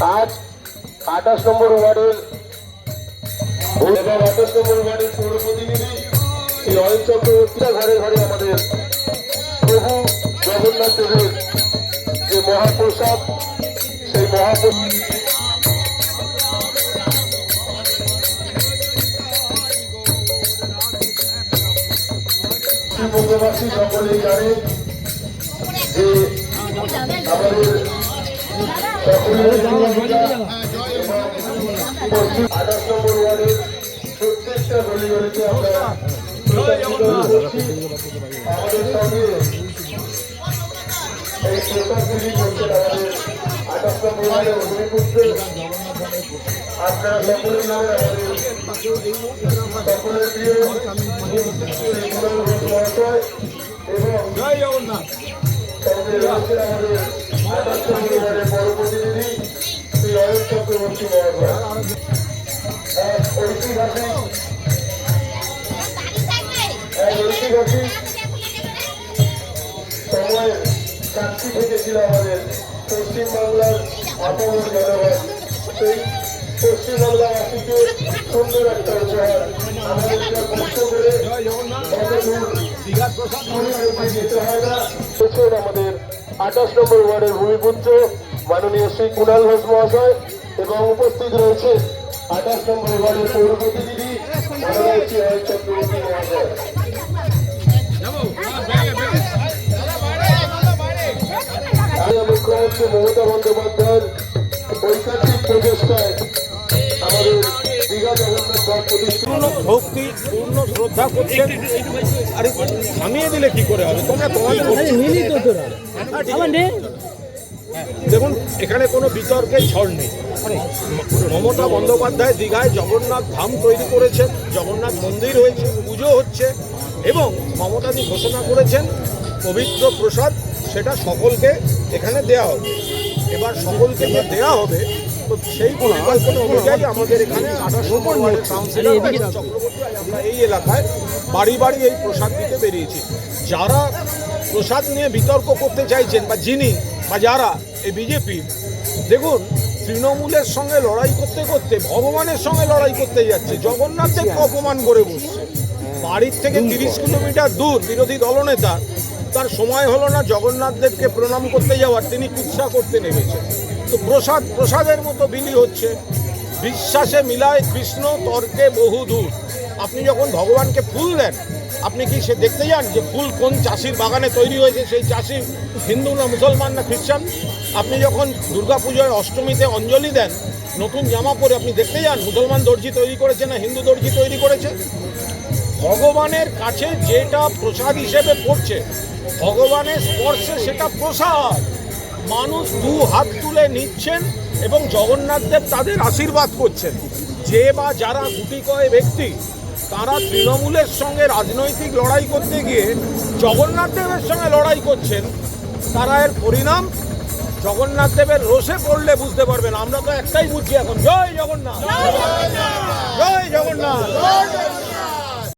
আজ আঠাশ নম্বর ওয়ার্ডের এবং আঠাশ নম্বর ওয়ার্ডের পৌর প্রতিনিধি শ্রী অয়ন চক্রবর্তীরা ঘরে ঘরে আমাদের প্রভু জগন্নাথ দেবের যে মহাপ্রসাদ, সেই মহাপ্রসাদ পশ্চিমবঙ্গবাসী সকলেই জানে যে আমাদের সকলের আঠাশ নম্বর ওয়ার্ডের প্রত্যেকটা গলি গলিতে আমরা। আমাদের আপনারা সকলে জানেন আমাদের সকলের প্রিয় এবং সঙ্গে রয়েছেন আমাদের নম্বর ওয়ার্ডের বড় প্রতিনিধি শ্রী অয়ন চক্রবর্তী মহাশয় ঐতিহাসিক এক ঐতিহাসিক সময়ের সাক্ষী থেকেছিল আমাদের জনগণ সেই পশ্চিমবাংলাবাসীকে সুন্দর একটা উপহার আমাদেরকে কষ্ট করে কত দূর দূরে যেতে হয় না হচ্ছেন আমাদের আঠাশ নম্বর ওয়ার্ডের ভূমিপুত্র মাননীয় শ্রী কুণাল ঘোষ মহাশয় এবং উপস্থিত রয়েছে আঠাশ নম্বর ওয়ার্ডের পৌর প্রতিনিধি মাননীয় মমতা বন্দ্যোপাধ্যায়ের ঐকান্তিক প্রচেষ্টায় ভক্তি পূর্ণ শ্রদ্ধা করছেন। আরে থামিয়ে দিলে কি করে হবে? তোমরা মিলিত তোরা। দেখুন এখানে কোনো বিতর্কের ঝড় নেই। মমতা বন্দ্যোপাধ্যায় দীঘায় জগন্নাথ ধাম তৈরি করেছেন জগন্নাথ মন্দির হয়েছে পুজো হচ্ছে এবং মমতাজি ঘোষণা করেছেন পবিত্র প্রসাদ সেটা সকলকে এখানে দেয়া হবে। এবার সকলকে যে দেয়া হবে তো সেই পরিকল্পনা অনুযায়ী আমাদের এখানে আঠাশ নম্বর ওয়ার্ডের কাউন্সিলর চক্রবর্তী আমরা এই এলাকায় বাড়ি বাড়ি এই প্রসাদ দিতে বেরিয়েছি। যারা প্রসাদ নিয়ে বিতর্ক করতে চাইছেন বা যিনি বা যারা এই বিজেপি দেখুন তৃণমূলের সঙ্গে লড়াই করতে করতে ভগবানের সঙ্গে লড়াই করতে যাচ্ছে জগন্নাথদেবকে অপমান করে বসছে। বাড়ির থেকে তিরিশ কিলোমিটার দূর বিরোধী দলনেতা তার সময় হলো না জগন্নাথ দেবকে প্রণাম করতে যাওয়ার তিনি কুৎসা করতে নেমেছেন। প্রসাদ, প্রসাদের মতো বিলি হচ্ছে। বিশ্বাসে মিলায় কৃষ্ণ তর্কে বহু দূর। আপনি যখন ভগবানকে ফুল দেন, আপনি কি সে দেখতে যান যে ফুল কোন চাষির বাগানে তৈরি হয়েছে? সেই চাষি হিন্দু না মুসলমান না খ্রিস্টান? আপনি যখন দুর্গাপুজোয় অষ্টমীতে অঞ্জলি দেন, নতুন জামা পরে আপনি দেখতে যান, মুসলমান দর্জি তৈরি করেছে না হিন্দু দর্জি তৈরি করেছে? ভগবানের কাছে যেটা প্রসাদ হিসেবে পড়ছে, ভগবানের স্পর্শে সেটা প্রসাদ। মানুষ দু হাত তুলে নিচ্ছেন এবং জগন্নাথদেব তাদের আশীর্বাদ করছেন। যে বা যারা গুটি কয় ব্যক্তি তারা তৃণমূলের সঙ্গে রাজনৈতিক লড়াই করতে গিয়ে জগন্নাথদেবের সঙ্গে লড়াই করছেন তারা এর পরিণাম জগন্নাথ দেবের রোষে পড়লে বুঝতে পারবেন। আমরা তো একটাই বুঝছি এখন। জয় জগন্নাথ! জয় জগন্নাথ!